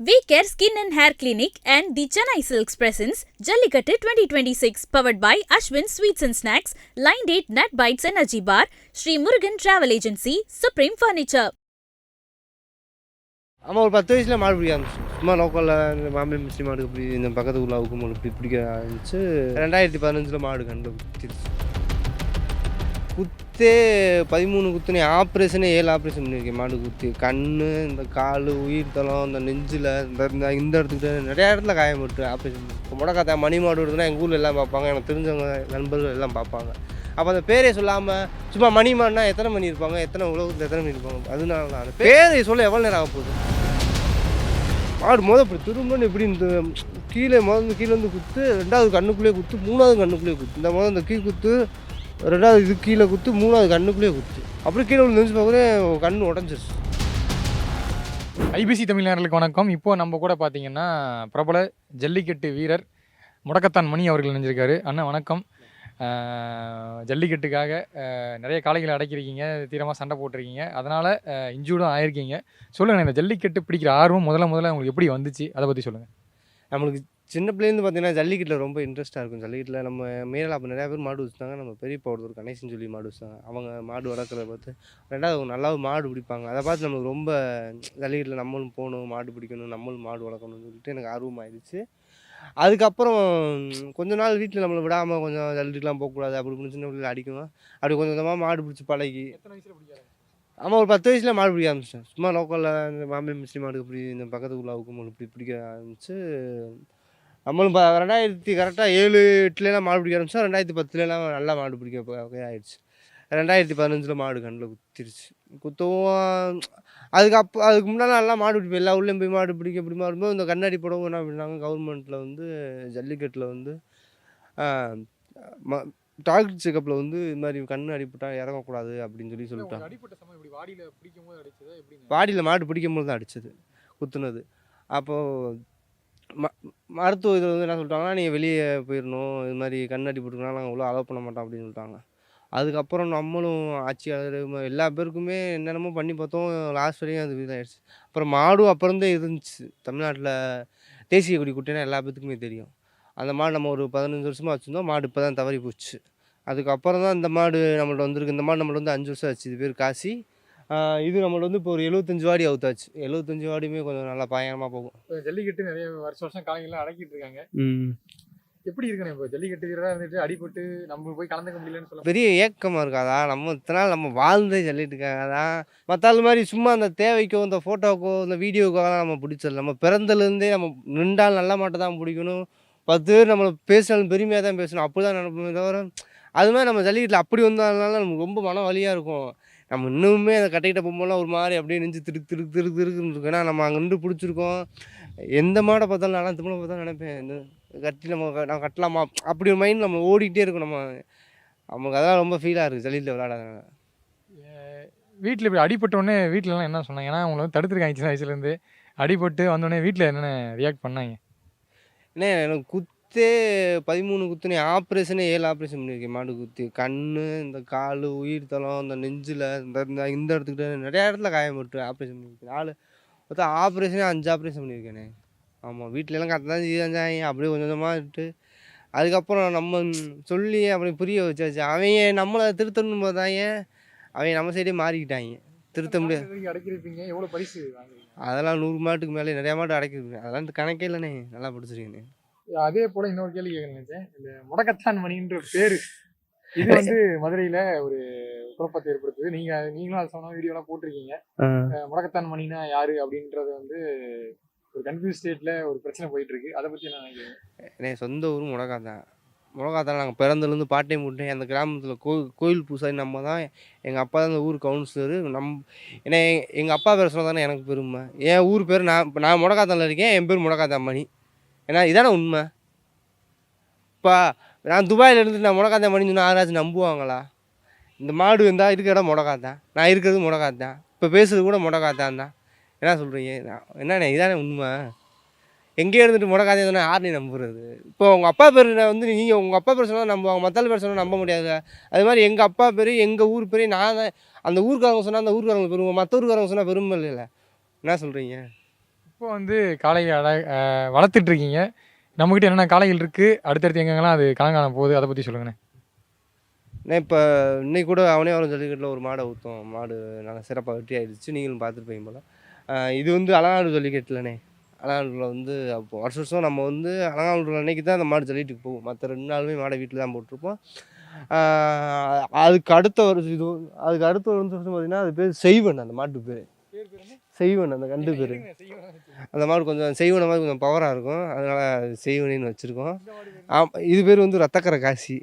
We care skin and hair clinic and the Chennai silks presents Jallikattu twenty twenty six powered by Ashwin sweets and snacks line date nut bites energy bar Sri Murugan travel agency supreme furniture ஆமாம் ஒரு பத்து வயசில் மாடு பிடிக்க ஆரம்பிச்சு சும்மா லோக்கலில் இந்த மாம்பழம் மிஸ்டி மாடு இப்படி இந்த பக்கத்து ஊரில் அவுக்கு மாடு இப்படி பிடிக்க ஆரம்பிச்சு ரெண்டாயிரத்தி பதினஞ்சில் மாடு கண்டு பிடிச்சிருச்சு குத்தே பதிமூணு குத்துனே ஆப்ரேஷனே ஏழு ஆப்ரேஷன் பண்ணியிருக்கேன் மாடு குத்தி கண் இந்த கால் உயிர் தளம் இந்த நெஞ்சில் இந்த இந்த இந்த இடத்துக்கிட்ட நிறையா இடத்துல காயப்பட்டு ஆப்ரேஷன் இப்போ முடக்காத்தா மணி மாடு வருதுன்னா எங்கள் ஊரில் எல்லாம் பார்ப்பாங்க எனக்கு தெரிஞ்சவங்க நண்பர்கள் எல்லாம் பார்ப்பாங்க. அப்போ அந்த பேரை சொல்லாமல் சும்மா மணி மாடுனா எத்தனை மணி இருப்பாங்க எத்தனை உலகத்தில் எத்தனை மணி இருப்பாங்க? அதனால தான் அந்த பேரை சொல்ல எவ்வளோ நேரம் ஆக போகுது? மாடு மொதல் இப்படி திரும்பன்னு இப்படி இந்த கீழே முதல்ல கீழே வந்து குத்து ரெண்டாவது கண்ணுக்குள்ளேயே குத்து மூணாவது கண்ணுக்குள்ளேயே குத்து. இந்த முதல் இந்த கீ குத்து ரெண்டாவது இது கீழே குத்து மூணாவது கண்ணுக்குள்ளேயே குத்து. அப்படி கீழே விழுந்து பார்க்குறேன் கண்ணு உடஞ்சிருச்சு. ஐபிசி தமிழ்நாடுகளுக்கு வணக்கம். இப்போ நம்ம கூட பார்த்தீங்கன்னா பிரபல ஜல்லிக்கட்டு வீரர் முடக்கத்தான் மணி அவர்கள் நினைஞ்சிருக்காரு அண்ணா வணக்கம். ஜல்லிக்கட்டுக்காக நிறைய காளைகளை அடக்கியிருக்கீங்க தீரமாக சண்டை போட்டிருக்கீங்க. அதனால் இன்ஜூர்டும் ஆயிருக்கீங்க. சொல்லுங்கள் இந்த ஜல்லிக்கட்டு பிடிக்கிற ஆர்வம் முதல்ல முதல்ல உங்களுக்கு எப்படி வந்துச்சு? அதை பற்றி சொல்லுங்கள் நம்மளுக்கு சின்ன பிள்ளைலேருந்து பார்த்தீங்கன்னா ஜல்லிக்கட்டில் ரொம்ப இன்ட்ரெஸ்ட்டாக இருக்கும். ஜல்லிக்கட்டில் நம்ம மேலே அப்போ நிறையா பேர் மாடு வச்சுட்டாங்க. நம்ம பெரியப்பா ஒருத்தர் கணேசன் சொல்லி மாடு வச்சாங்க அவங்க மாடு வளர்க்குறத பார்த்து ரெண்டாவது அவங்க நல்லா மாடு பிடிப்பாங்க. அதை பார்த்து நம்மளுக்கு ரொம்ப ஜல்லிக்கட்டில் நம்மளும் போகணும் மாடு பிடிக்கணும் நம்மளும் மாடு வளர்க்கணும்னு சொல்லிட்டு எனக்கு ஆர்வமாயிருச்சு அதுக்கப்புறம் கொஞ்ச நாள் வீட்டில் நம்மளை விடாமல் கொஞ்சம் ஜல்லிக்கெலாம் போகக்கூடாது. அப்படி இப்படின்னு சின்ன பிள்ளைல அடிக்கணும் அப்படி கொஞ்சம் கொஞ்சமாக மாடு பிடிச்சி பழகி. ஆமாம் ஒரு பத்து வயசில் மாடு பிடிக்க ஆரம்பிச்சிட்டேன். சும்மா லோக்கலில் இந்த மாம்பழம் மிஸ்டி மாடு இப்படி இந்த பக்கத்து மாடு இப்படி பிடிக்க ஆரம்பிச்சு நம்மளும் இப்போ ரெண்டாயிரத்தி கரெக்டாக ஏழு எட்டுலலாம் மாடு பிடிக்க ஆரம்பிச்சோம். ரெண்டாயிரத்தி பத்துலலாம் நல்லா மாடு பிடிக்க ஆயிடுச்சு. ரெண்டாயிரத்தி பதினஞ்சில் மாடு கண்ணில் குத்திருச்சு. குத்தவும் அதுக்கு அப்போ அதுக்கு முன்னால் நல்லா மாடு பிடிப்போம். எல்லா ஊர்லேயும் போய் மாடு பிடிக்க இப்படி மாடும்போது இந்த கண்ணாடி போடவும் என்ன பண்ணாங்க? கவர்மெண்ட்டில் வந்து ஜல்லிக்கட்டில் வந்து டாக்டர் செக்கப்பில் வந்து இது மாதிரி கண் அடிப்பட்டா இறங்கக்கூடாது அப்படின்னு சொல்லி சொல்லிட்டாங்க. வாடியில் பிடிக்கும் போது அடிச்சதா? எப்படி பாடியில் மாடு பிடிக்கும் போது தான் அடிச்சது குத்துனது. அப்போது ம மருத்துவ இதில் வந்து என்ன சொல்லிட்டாங்கன்னா நீங்கள் வெளியே போயிடணும் இது மாதிரி கண்ணாடி போட்டுக்கனா நாங்கள் அவ்வளோ அலோவ் பண்ண மாட்டோம். அப்படின்னு சொல்லிட்டாங்க. அதுக்கப்புறம் நம்மளும் ஆட்சியாளர் எல்லா பேருக்குமே என்னென்னமோ பண்ணி பார்த்தோம். லாஸ்ட் வரையும் அது இதாகிடுச்சு அப்புறம் மாடும் அப்புறந்தே இருந்துச்சு. தமிழ்நாட்டில் தேசிய கொடி குட்டினா எல்லா பேத்துக்குமே தெரியும். அந்த மாடு நம்ம ஒரு பதினஞ்சு வருஷமாக வச்சுருந்தோம். மாடு இப்போ தான் தவறி போச்சு. அதுக்கப்புறம் தான் இந்த மாடு நம்மள்ட்ட வந்திருக்கு. இந்த மாடு நம்மள்ட்ட வந்து அஞ்சு வருஷம் ஆச்சு. இது பேர் காசி. இது நம்மள்ட்ட வந்து இப்போ ஒரு எழுபத்தஞ்சு வாடி அவுத்தாச்சு. எழுபத்தஞ்சு வாடியுமே கொஞ்சம் நல்லா பயங்கரமாக போகும். இப்போ ஜல்லிக்கட்டு நிறைய வருஷ வருஷம் காளைகள்லாம் அடக்கிட்டு இருக்காங்க. எப்படி இருக்கணும் இப்போ? ஜல்லிக்கட்டு வீரராக இருந்துட்டு அடிபட்டு நம்ம போய் கலந்துக்க முடியலன்னு சொல்ல பெரிய ஏக்கமாக இருக்காதா நம்ம இத்தனை நாள் நம்ம வாழ்ந்தே சொல்லிட்டுருக்காங்க தான் மற்ற ஆள் மாதிரி சும்மா அந்த தேவைக்கோ இந்த ஃபோட்டோக்கோ இந்த வீடியோக்காக நம்ம பிடிச்சல நம்ம பிறந்தலேருந்தே நம்ம நின்றால் நல்ல மாட்டை தான் பிடிக்கணும். பத்து பேர் நம்மளை பேசினாலும் பெருமையாக தான் பேசணும். அப்படி தான் நினைப்போமே தவிர அது மாதிரி நம்ம ஜல்லிக்கட்டில் அப்படி வந்ததுனால நமக்கு ரொம்ப மன வலியாக இருக்கும். நம்ம இன்னுமே அதை கட்டிக்கிட்ட போகும்போதெல்லாம் ஒரு மாதிரி அப்படியே நெஞ்சு திருக்கு திருக்கு திருக்கு திருக்குன்னு இருக்கும். ஏன்னா நம்ம அங்கே நின்று பிடிச்சிருக்கோம். எந்த மாடை பார்த்தாலும் நான் திரும்ப பார்த்தா நினைப்பேன். இந்த கட்டி நம்ம நான் கட்டலாமா? அப்படி ஒரு மைண்ட் நம்ம ஓடிக்கிட்டே இருக்கும். நம்ம நமக்கு அதெல்லாம் ரொம்ப ஃபீலாக இருக்குது ஜல்லியில் விளையாடாதனால வீட்டில் இப்படி அடிபட்ட உடனே வீட்டிலலாம் என்ன சொன்னாங்க? ஏன்னா அவங்கள வந்து தடுத்துருக்காங்க சின்ன வயசுலேருந்து. அடிபட்டு வந்தோடனே வீட்டில் என்னென்ன ரியாக்ட் பண்ணாங்க? என்ன எனக்கு குத்தே பதிமூணு குத்துனே ஆப்ரேஷனே ஏழு ஆப்ரேஷன் பண்ணியிருக்கேன் மாடு குத்தி கண் இந்த கால் உயிர் தளம் இந்த நெஞ்சில் இந்த இந்த இந்த இடத்துக்கிட்ட நிறையா இடத்துல காயப்பட்டு ஆப்ரேஷன் பண்ணியிருக்கேன் நாலு மொத்தம் ஆப்ரேஷனே அஞ்சு ஆப்ரேஷன் பண்ணியிருக்கேனே ஆமாம் வீட்டிலலாம் கரெக்டாக தான் செஞ்சாங்க அப்படியே கொஞ்சம் கொஞ்சமாக விட்டு அதுக்கப்புறம் நம்ம சொல்லி அப்படி புரிய வச்சாச்சு. அவங்க நம்மளை திருத்தணும் பார்த்தாங்க அவங்க நம்ம சைடே மாறிக்கிட்டாங்க. திருத்த முடியாது. அடைக்கிறீங்க எவ்வளோ பரிசு வாங்குறீங்க? அதெல்லாம் நூறு மாட்டுக்கு மேலே நிறையா மாடு அடைக்கிருக்கு அதெல்லாம் இந்த கணக்கே இல்லைண்ணே. நல்லா பிடிச்சிருக்கேண்ணே. அதே போல இன்னொரு கேள்வி கேட்க நினைச்சேன் இந்த முடக்கத்தான் மணின்ற பேரு. இது வந்து மதுரையில ஒரு குழப்பத்தை ஏற்படுத்துது. நீங்க நீங்களும் அது சொன்ன வீடியோலாம் போட்டிருக்கீங்க. முடக்கத்தான் மணினா யாரு அப்படின்றது வந்து ஒரு கன்ஃபியூஸ் ஸ்டேட்ல ஒரு பிரச்சனை போயிட்டு இருக்கு அதை பத்தி என்ன நினைக்கிறீங்க? என் சொந்த ஊர் முடக்காத்தான். முடக்காத்தான் நாங்கள் பிறந்தலேருந்து பாட்டே முட்டேன் அந்த கிராமத்தில் கோயில் கோயில் பூசாரி நம்ம தான் எங்கள் அப்பா தான் அந்த ஊர் கவுன்சிலரு நம் ஏன்னா எங்கள் அப்பா பேர் சொன்னா தானே எனக்கு பெருமை. என் ஊர் பேர் நான் இப்ப நான் முடக்காத்தானில் இருக்கேன். என் பேர் முடக்காத்தான் மணி. ஏன்னா இதானே உண்மை. இப்போ நான் துபாயில் இருந்து நான் முடக்காத்தான் மணின்னு சொன்னால் யாராச்சும் நம்புவாங்களா? இந்த மாடு இருந்தால் இருக்கிற இடம் முடக்காத்தான் நான் இருக்கிறது முடக்காத்தான் இப்போ பேசுறது கூட முடக்காத்தான் தான் என்ன சொல்கிறீங்க என்னண்ணே இதானே உண்மை. எங்கே இருந்துட்டு முடக்காதே சொன்னால் யாரையும் நம்புறது? இப்போ உங்கள் அப்பா பேர் வந்து நீங்கள் உங்கள் அப்பா பேர் சொன்னால் நம்புவாங்க மற்ற பேர் சொன்னால் நம்ப முடியாது. அது மாதிரி எங்கள் அப்பா பேர் எங்கள் ஊர் பேர் நான் தான் அந்த ஊருக்காரங்க சொன்னால் அந்த ஊருக்காரங்க பெருமை மற்ற ஊருக்காரங்க சொன்னால் பெருமை இல்லை என்ன சொல்கிறீங்க இப்போ வந்து காளையை அட வளர்த்துட்டு இருக்கீங்க நம்மக்கிட்ட என்னென்ன காளைகள் இருக்குது அடுத்தடுத்து எங்கெங்கெல்லாம் அது கலங்காண போகுது? அதை பற்றி சொல்லுங்கண்ணே. நான் இப்போ இன்னைக்கு கூட அவனே வரும் ஜல்லிக்கட்டில் ஒரு மாடை ஊற்றோம் மாடு நல்லா சிறப்பாக வெற்றி ஆயிடுச்சு. நீங்களும் பார்த்துருப்பீங்க போல. இது வந்து அலங்காடு ஜல்லிக்கட்டுலண்ணே அலங்காடுல வந்து அப்போ வருஷம் வருஷம் நம்ம வந்து அலங்காடு அன்னைக்கு தான் அந்த மாடு ஜல்லிட்டுக்கு போகும் மற்ற ரெண்டு நாளுமே மாடை வீட்டில் தான் போட்டிருப்போம். அதுக்கு அடுத்த வருஷம் இது அதுக்கு அடுத்த வருஷம் பார்த்தீங்கன்னா அது பேர் செய்வன் அந்த மாட்டு பேர். செய்வன் அந்த கண்டு பேர். அந்த மாடு கொஞ்சம் செய்வன மாதிரி கொஞ்சம் பவராக இருக்கும். அதனால் செய்வனின்னு வச்சுருக்கோம். ஆம் இது பேர் வந்து ரத்தக்கரை காசி.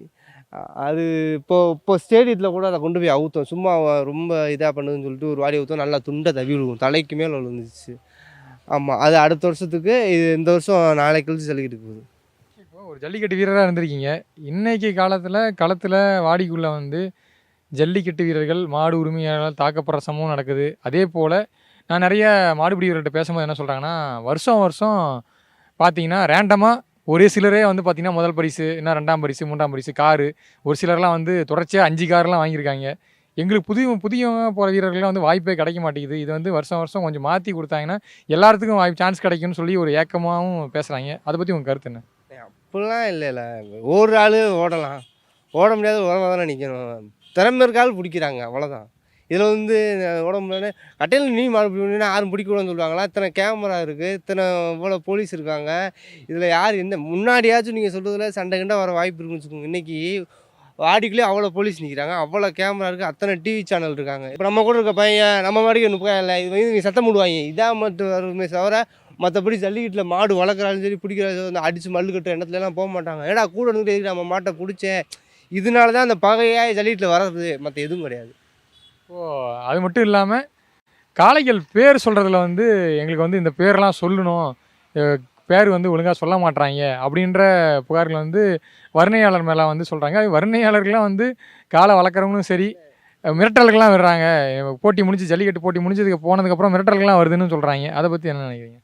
அது இப்போ இப்போ ஸ்டேடியத்தில் கூட அதை கொண்டு போய் அவுத்தோம். சும்மா ரொம்ப இதாக பண்ணுதுன்னு சொல்லிட்டு ஒரு வாடி ஊற்றோம் நல்லா துண்டை தவி விழுவும் தலைக்கு மேலே விழுந்துச்சு ஆமாம் அது அடுத்த வருஷத்துக்கு இது இந்த வருஷம் நாளைக்கு கழிச்சு சொல்லிக்கிட்டு போகுது. ஒரு ஜல்லிக்கட்டு வீரராக இருந்திருக்கீங்க. இன்னைக்கு காலத்தில் களத்தில் வாடிக்குள்ளே வந்து ஜல்லிக்கட்டு வீரர்கள் மாடு உரிமையாளர்கள் தாக்கப்படுற சம்பவம் நடக்குது. அதே போல் நான் நிறைய மாடுபிடிவர்கிட்ட பேசும்போது என்ன சொல்கிறாங்கன்னா வருஷம் வருஷம் பார்த்தீங்கன்னா ரேண்டமாக ஒரே சிலரே வந்து பார்த்திங்கன்னா முதல் பரிசு என்ன ரெண்டாம் பரிசு மூன்றாம் பரிசு காரு. ஒரு சிலர்லாம் வந்து தொடர்ச்சியாக அஞ்சு கார்லாம் வாங்கியிருக்காங்க. எங்களுக்கு புதிய புதிய போகிற வீரர்கள்லாம் வந்து வாய்ப்பே கிடைக்க மாட்டேங்குது. இது வந்து வருஷம் வருஷம் கொஞ்சம் மாற்றி கொடுத்தாங்கன்னா எல்லாத்துக்கும் வாய்ப்பு சான்ஸ் கிடைக்கும்னு சொல்லி ஒரு ஏக்கமாகவும் பேசுகிறாங்க அதை பற்றி உங்கள் கருத்து என்ன? அப்படிலாம் இல்லை இல்லை. ஒரு ஆள் ஓடலாம். ஓட முடியாத உரமாக தானே நிற்கணும் திறமை இருக்கால் பிடிக்கிறாங்க. அவ்வளோதான் இதில் வந்து அஹ், கட்டையில் நீ மாடு பிடிக்கணும்னா யாரும் பிடிக்கூடாதுன்னு சொல்லுவாங்களா? இத்தனை கேமரா இருக்குது இத்தனை இவ்வளோ போலீஸ் இருக்காங்க. இதில் யார் என்ன முன்னாடியாச்சும் நீங்கள் சொல்கிறதுல சண்டை கண்டா வர வாய்ப்பு இருக்குன்னு வச்சுக்கோங்க. இன்றைக்கி வாடிக்குள்ளே அவ்வளோ போலீஸ் நிற்கிறாங்க அவ்வளோ கேமரா இருக்குது அத்தனை டிவி சேனல் இருக்காங்க. இப்போ நம்ம கூட இருக்க பையன் நம்ம மாடிக்கு முப்பது இல்லை? இது வந்து நீங்கள் சத்தம் போடுவாங்க. இதான் மட்டும் வருமே தவிர மற்றபடி ஜல்லிக்கட்டில் மாடு வளர்க்குறாலும் சரி பிடிக்கிறாலும் வந்து அடித்து மல்லு கட்டுற இடத்துலலாம் போக மாட்டாங்க. ஏடா கூட இருந்துட்டு நம்ம மாட்டை பிடிச்சேன். இதனால தான் அந்த பகையாக ஜல்லிக்கட்டில் வர்றது மற்ற எதுவும் கிடையாது. ஓ அது மட்டும் இல்லாமல் காளைகள் பேர் சொல்கிறதுல வந்து எங்களுக்கு வந்து இந்த பேர்லாம் சொல்லணும். பேர் வந்து ஒழுங்காக சொல்ல மாட்றாங்க அப்படின்ற புகார்கள் வந்து வர்ணையாளர் மேலே வந்து சொல்கிறாங்க வர்ணையாளர்கள்லாம் வந்து காலை வளர்க்குறவங்களும் சரி மிரட்டல்கள்லாம் விடுறாங்க போட்டி முடிஞ்சு ஜல்லிக்கட்டு போட்டி முடிஞ்சதுக்கு போனதுக்கப்புறம் மிரட்டல்கள்லாம் வருதுன்னு சொல்கிறாங்க அதை பற்றி என்ன நினைக்கிறீங்க?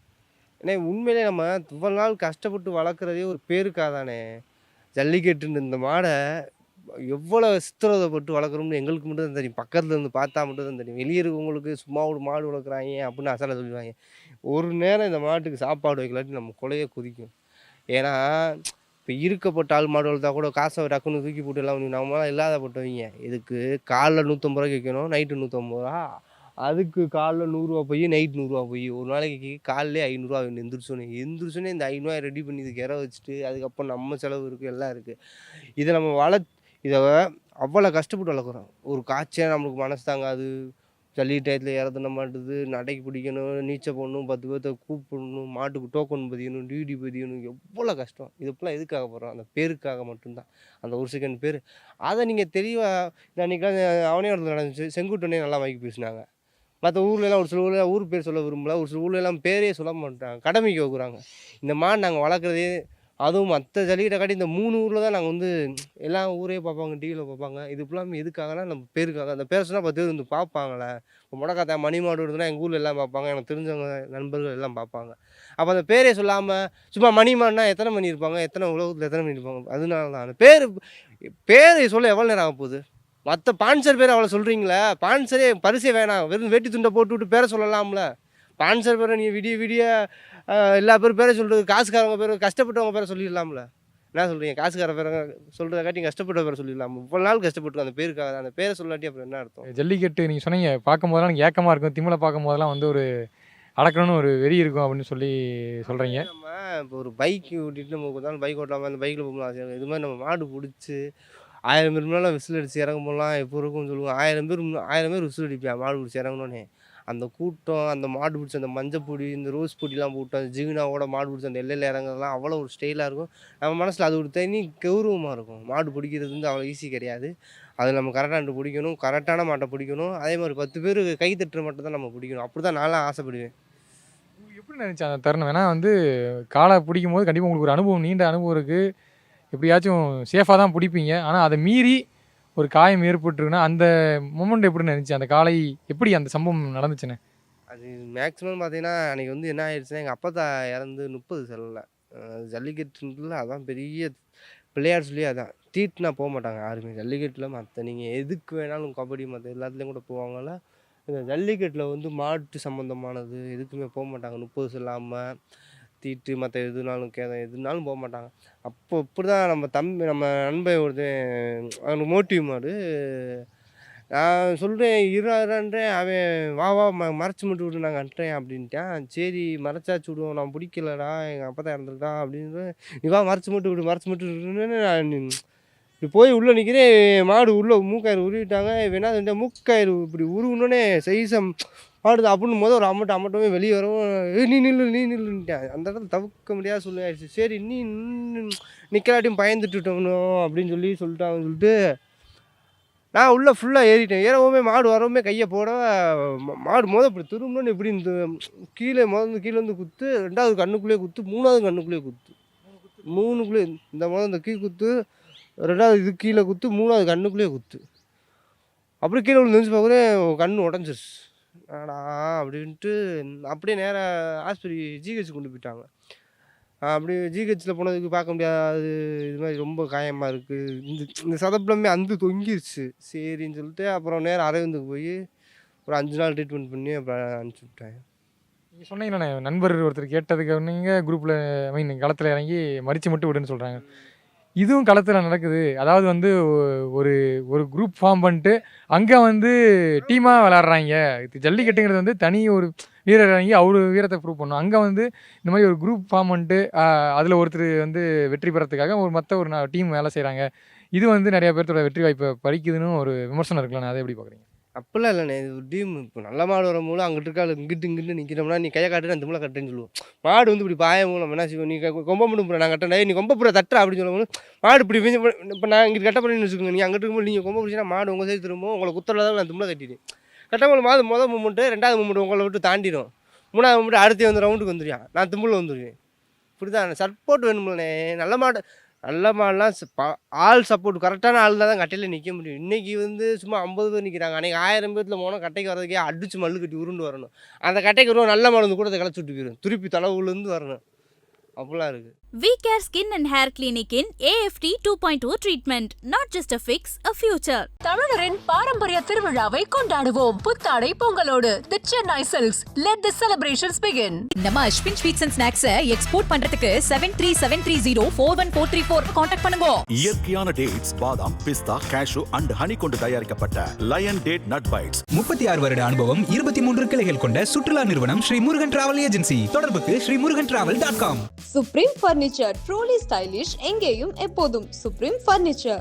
ஏன்னா உண்மையிலே நம்ம இவ்வளோ நாள் கஷ்டப்பட்டு வளர்க்குறதே ஒரு பேருக்காக தானே? ஜல்லிக்கட்டுன்னு இந்த மாடை எவ்வளோ சித்திரவதைப்பட்டு வளர்க்குறோம்னு எங்களுக்கு மட்டும் தான் தெரியும். பக்கத்தில் இருந்து பார்த்தா மட்டும் தான் தெரியும். வெளியே இருக்கவங்களுக்கு சும்மா ஒரு மாடு வளர்க்குறாங்க அப்படின்னு அசலை சொல்லுவாங்க. ஒரு நேரம் இந்த மாட்டுக்கு சாப்பாடு வைக்கலாட்டி நம்ம கொலையே குதிக்கும். ஏன்னா இப்போ இருக்கப்பட்ட ஆள் மாடு வளர்த்தா கூட காசை டக்குன்னு தூக்கி போட்டு எல்லாம் பண்ணி நம்மளாம் இல்லாதப்பட்டவங்க இதுக்கு காலைல நூற்றம்பது ரூபாய்க்கு வைக்கணும் நைட்டு நூற்றம்பது ரூபா. அதுக்கு காலைல நூறுரூவா போய் நைட் நூறுரூவா போய். ஒரு நாளைக்கு காலையிலே ஐநூறுரூவா எந்திரிச்சோன்னே எந்திரிச்சோன்னே இந்த ஐநூறுவா ரெடி பண்ணி இதுக்கு இற வச்சுட்டு அதுக்கப்புறம் நம்ம செலவு இருக்குது எல்லாம் இருக்குது இதை நம்ம வள இதை அவ்வளோ கஷ்டப்பட்டு வளர்க்குறோம் ஒரு காய்ச்சல் நம்மளுக்கு மனசு தாங்காது. ஜல்லி டயத்தில் இறந்துட மாட்டுது. நடைக்கு பிடிக்கணும் நீச்சல் போடணும் பத்து பேர்த்த கூப்பிடணும் மாட்டுக்கு டோக்கன் பதியணும் டியூடி பதியணும். எவ்வளோ கஷ்டம். இது ஃபுல்லாக எதுக்காக போகிறோம் அந்த பேருக்காக மட்டும்தான். அந்த ஒரு செகண்ட் பேர். அதை நீங்கள் தெளிவாக அன்றைக்கி அவனே இடத்துல நடந்துச்சு. செங்குட்டனே நல்லா வாங்கி பேசினாங்க. மற்ற ஊர்லலாம் ஒரு சில ஊரில் ஊர் பேர் சொல்ல விரும்பல. ஒரு சில ஊர்லலாம் பேரே சொல்ல மாட்டாங்க. கடமைக்கு வைக்கிறாங்க இந்த மாடு நாங்கள் வளர்க்குறதே அதுவும் மற்ற ஜல்லிக்கட்டை காட்டி இந்த மூணு ஊரில் தான் நாங்கள் வந்து எல்லா ஊரையும் பார்ப்பாங்க டிவியில் பார்ப்பாங்க. இது ஃபுல்லாமே எதுக்காகனா நம்ம பேருக்காக. அந்த பேர் சொன்னால் பத்து பேர் வந்து பார்ப்பாங்களே இப்போ முடக்காத்தா மணி மாடு எங்கள் ஊரில் எல்லாம் பார்ப்பாங்க. எனக்கு தெரிஞ்சவங்க நண்பர்கள் எல்லாம் பார்ப்பாங்க. அப்போ அந்த பேரே சொல்லாமல் சும்மா மணி மாடுனா எத்தனை மணி இருப்பாங்க? எத்தனை உலகத்தில் எத்தனை மணி இருப்பாங்க? அதனால தான் அந்த பேர் பேரை சொல்ல எவ்வளோ நேரம் ஆக போகுது? மற்ற பான்சர் பேர் அவ்வளோ சொல்கிறீங்களே பான்சரே பரிசே வேணாம். வெறும் வேட்டி துண்டை போட்டு விட்டு பேரை சொல்லலாம்ல. பான்சர் பேரை நீ விடிய விடிய எல்லா பேரும் பேரை சொல்கிறது காசுக்காரங்க பேர் கஷ்டப்பட்டவங்க பேரை சொல்லிடலாம்ல. என்ன சொல்கிறீங்க காசுக்கார பேரை சொல்கிறத காட்டி கஷ்டப்பட்ட பேரை சொல்லிடலாம். இவ்வளோ நாள் கஷ்டப்பட்டு அந்த பேருக்காக. அந்த பேரை சொல்லாட்டி அப்புறம் என்ன அர்த்தம்? ஜல்லிக்கட்டு நீங்கள் சொன்னீங்க பார்க்கும்போதெல்லாம் எனக்கு ஏக்கமாக இருக்கும். திமிலை பார்க்கும்போதெல்லாம் வந்து ஒரு அடக்கணும்னு ஒரு வெறி இருக்கும் அப்படின்னு சொல்லி சொல்கிறீங்க நம்ம இப்போ ஒரு பைக் ஓட்டிட்டு நம்ம கொஞ்ச நாள் பைக் ஓட்டாமல் அந்த பைக்கில் போகலாம் இது மாதிரி நம்ம மாடு பிடிச்சி ஆயிரம் பேர் முன்னால விசில் அடிச்சு இறங்க போகலாம். எப்போ இருக்கும்னு சொல்லுவாங்க ஆயிரம் பேர் ஆயிரம் பேர் விசில் அடிப்பேன். மாடு பிடிச்சி இறங்கணுன்னே அந்த கூட்டம் அந்த மாடு பிடிச்ச அந்த மஞ்சள் பொடி இந்த ரோஸ் பொடிலாம் போட்டு அந்த ஜிகினாவோட மாடு பிடிச்ச அந்த எல்லையில் இறங்குறதுலாம் அவ்வளோ ஒரு ஸ்டைலாக இருக்கும். நம்ம மனசில் அது ஒரு தனி கௌரவமாக இருக்கும். மாடு பிடிக்கிறது வந்து அவ்வளோ ஈஸி கிடையாது. அது நம்ம கரெக்டாக பிடிக்கணும் கரெக்டான மாட்டை பிடிக்கணும். அதே மாதிரி பத்து பேர் கை தட்டுற மட்டும் தான் நம்ம பிடிக்கணும். அப்படி தான் நான்லாம் ஆசைப்படுவேன். எப்படி நினச்சேன் அந்த தருணம்? ஏன்னா வந்து காலை பிடிக்கும் போது கண்டிப்பாக உங்களுக்கு ஒரு அனுபவம் நீண்ட அனுபவம் இருக்குது எப்படியாச்சும் சேஃபாக தான் பிடிப்பீங்க. ஆனால் அதை மீறி ஒரு காயம் ஏற்பட்டுருக்குன்னா அந்த மூமெண்ட் எப்படி நினச்சி அந்த காலை எப்படி அந்த சம்பவம் நடந்துச்சுன்னு? அது மேக்ஸிமம் பார்த்தீங்கன்னா அன்றைக்கி வந்து என்ன ஆயிடுச்சுன்னா எங்கள் அப்பா தான் இறந்து முப்பது செல்லில் ஜல்லிக்கட்டுல அதான் பெரிய பிள்ளையார் சொல்லி அதான் தீட்டுனா போக மாட்டாங்க யாருமே. ஜல்லிக்கட்டில் மற்ற நீங்கள் எதுக்கு வேணாலும் கபடி மற்ற எல்லாத்துலேயும் கூட போவாங்கல்ல. இந்த ஜல்லிக்கட்டில் வந்து மாட்டு சம்மந்தமானது எதுக்குமே போக மாட்டாங்க. முப்பது செல்லாமல் தீட்டு மற்ற எதுனாலும் கேதம் எதுனாலும் போக மாட்டாங்க. அப்போ இப்படி தான் நம்ம தம்பி நம்ம நண்பன் ஒருத்தன் அவனுக்கு மோட்டிவ் மாடு. நான் சொல்கிறேன் இருன்றேன் அவன் வா வா ம மறைச்சி மட்டும் விட்டு நான் கட்டுறேன் அப்படின்ட்டான். சரி மறைச்சாச்சு விடுவோம் நான் பிடிக்கலடா எங்கள் அப்பா தான் இறந்துருக்கான் அப்படின்னு நீ வா மறைச்சி மட்டும் விடு மறைச்சி மட்டும் விடுன்னு நான் இப்படி போய் உள்ளே நிற்கிறேன் மாடு உள்ளே மூக்காயிரு உருவிட்டாங்க வேணா இந்த மூக்காயிரு இப்படி உருவினோடனே சைசம் ஆடுது அப்படின்னு போது ஒரு அம்மட்டம் அம்மட்டமே வெளியே வரவும். நீ நில்லு நீ நில்லுன்ட்டேன். அந்த இடத்துல தவிர்க்க முடியாத சூழ்நிலை ஆயிடுச்சு. சரி நீ நிற்கலாட்டியும் பயந்துட்டுட்டோம்னோ அப்படின்னு சொல்லி சொல்லிட்டாங்கன்னு சொல்லிட்டு நான் உள்ளே ஃபுல்லாக ஏறிட்டேன். ஏறவுமே மாடு வரவுமே கையை போட மாடு மோத இப்படி திரும்பணும்னு இப்படி இந்த கீழே முதல்ல கீழே வந்து குத்து ரெண்டாவது கண்ணுக்குள்ளேயே குத்து மூணாவது கண்ணுக்குள்ளேயே குத்து. மூணுக்குள்ளே இந்த முதல் இந்த கீ குத்து ரெண்டாவது இது கீழே குத்து மூணாவது கண்ணுக்குள்ளேயே குத்து. அப்படி கீழே விழுந்து நினச்சி பார்க்குறேன் கண் உடஞ்சிருச்சு. ஆடா அப்படின்ட்டு அப்படியே நேராக ஆஸ்பத்திரி ஜிஹெச் கொண்டு போயிட்டாங்க. அப்படி ஜிஹெச்சில் போனதுக்கு பார்க்க முடியாது. இது மாதிரி ரொம்ப காயமாக இருக்குது இந்த இந்த சதப்பிலமே அந்து தொங்கிருச்சு. சரின்னு சொல்லிட்டு அப்புறம் நேரம் அரவிந்துக்கு போய் ஒரு அஞ்சு நாள் ட்ரீட்மெண்ட் பண்ணி அப்புறம் அனுப்பிச்சி விட்டேன் நீங்கள் சொன்னீங்கண்ணே நண்பர் ஒருத்தர் கேட்டதுக்கு நீங்கள் குரூப்பில் ஐ மீன் களத்தில் இறங்கி மறித்து மட்டும் விடுன்னு சொல்கிறாங்க இதுவும் களத்தில் நடக்குது. அதாவது வந்து ஒரு ஒரு குரூப் ஃபார்ம் பண்ணிட்டு அங்கே வந்து டீமாக விளாட்றாங்க இது ஜல்லிக்கட்டுங்கிறது வந்து தனி ஒரு வீரர் இறங்கி அவர் வீரத்தை ப்ரூவ் பண்ணும். அங்கே வந்து இந்த மாதிரி ஒரு குரூப் ஃபார்ம் பண்ணிட்டு அதில் ஒருத்தர் வந்து வெற்றி பெறத்துக்காக ஒரு மற்ற ஒரு டீம் வேலை செய்கிறாங்க இது வந்து நிறைய பேர்த்தோட வெற்றி வாய்ப்பை பறிக்குதுன்னு ஒரு விமர்சனம் இருக்குல்ல அதை எப்படி பார்க்குறீங்க அப்படிலாம் இல்லைண்ணே. இது ஒரு டீம். இப்போ நல்ல மாடு வரும்போது அங்கிட்டு இருக்காள் இங்கிட்டு இங்கிட்டு நிற்கிறோம்னா நீ கையை காட்டு நான் திமிழ கட்டுன்னு சொல்லுவோம். மாடு வந்து இப்படி பாய மூலம் என்ன செய்வோம்? நீ கொம்ப மட்டும் போகிற நான் கட்டேன் நீ கொம்ப போகிற தட்டுற அப்படின்னு சொல்லுவோம் மாடு இப்படி இப்போ நான் இங்கிட்டு கட்ட பண்ணி வச்சுக்கோங்க. நீ அங்கிட்டு இருக்கும்போது நீங்கள் கொம்ப பிடிச்சினா மாடு உங்கள் சைடு திரும்பவும் உங்களை குத்துறதாவது நான் திமிழ கட்டிடுவேன் கட்டம்போது மாதம் மொதல் மூமெண்ட்டு ரெண்டாவது மூமெண்ட் உங்களை விட்டு தாண்டிடும். மூணாவது மூமெண்ட் அடுத்து வந்து ரவுண்டுக்கு வந்துடுவான் நான் தும்பில் வந்துடுவேன் இப்படி தான் சப்போர்ட் வேணும்லண்ணே. நல்ல மாடு நல்ல மாடுலாம் ஆள் சப்போர்ட் கரெக்டான ஆள் தான் கட்டையில் நிற்க முடியும். இன்றைக்கி வந்து சும்மா ஐம்பது பேர் நிற்கிறாங்க அன்றைக்கி ஆயிரம் பேர்த்தில் போனால் கட்டைக்கு வரதுக்கே அடிச்சு மல்லு கட்டி உருண்டு வரணும். அந்த கட்டைக்கு வருவோம் நல்ல மாடு வந்து கூட அதை கிளச்சி விட்டு போயிடும் திருப்பி தலைவுலேருந்து வரணும். அப்படிலாம் இருக்குது We Care Skin and Hair Clinic in AFT 2.0 treatment. Not just a fix, a future. தமிழரின் பாரம்பரிய திருவிழாவை கொண்டாடுவோம். புத்தாடை பொங்கலோடு the Chennai silks let the celebrations begin நம்ம அஸ்வின் ஸ்வீட்ஸ் அண்ட் ஸ்நாக்ஸை எக்ஸ்போர்ட் பண்றதுக்கு seven three seven three zero four one four three four contact பண்ணுங்க. இயற்கையான டேட்ஸ் பாதாம் பிஸ்தா கேஷு அண்ட் ஹனி கொண்டு தயாரிக்கப்பட்ட லயன் டேட் நட் பைட்ஸ் முப்பத்தி ஆறு வருட அனுபவம் இருபத்தி மூன்று கிளைகள் கொண்ட சுற்றுலா நிறுவனம் ஸ்ரீ முருகன் டிராவல் ஏஜென்சி தொடர்புக்கு Sri Murugan travel dot com supreme furniture truly stylish எங்கேயும் எப்போதும் சுப்ரீம் ஃபர்னிச்சர்